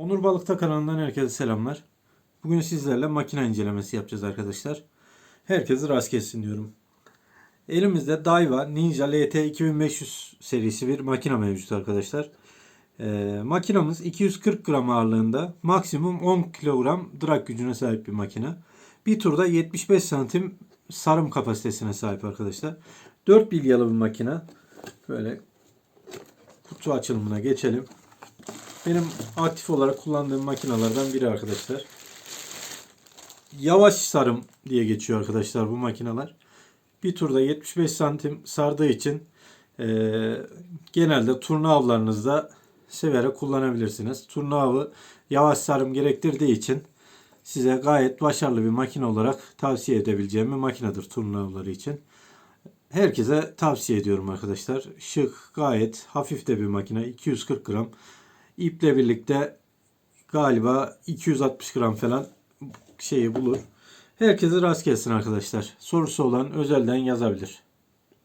Onur Balıkta kanalından herkese selamlar. Bugün sizlerle makine incelemesi yapacağız arkadaşlar. Herkese rast gelsin diyorum. Elimizde Daiwa Ninja LT 2500 serisi bir makine mevcut arkadaşlar. Ee, makinamız 240 gram ağırlığında maksimum 10 kilogram drag gücüne sahip bir makine. Bir turda 75 santim sarım kapasitesine sahip arkadaşlar. 4 bilyalı bir makine. Böyle kutu açılımına geçelim. Benim aktif olarak kullandığım makinalardan biri arkadaşlar. Yavaş sarım diye geçiyor arkadaşlar bu makineler. Bir turda 75 santim sardığı için eee, genelde turna avlarınızda severek kullanabilirsiniz. Turna avı yavaş sarım gerektirdiği için size gayet başarılı bir makine olarak tavsiye edebileceğim bir makinedir turna avları için. Herkese tavsiye ediyorum arkadaşlar. Şık, gayet hafif de bir makine. 240 gram. İple birlikte galiba 260 gram falan şeyi bulur. Herkese rast gelsin arkadaşlar. Sorusu olan özelden yazabilir.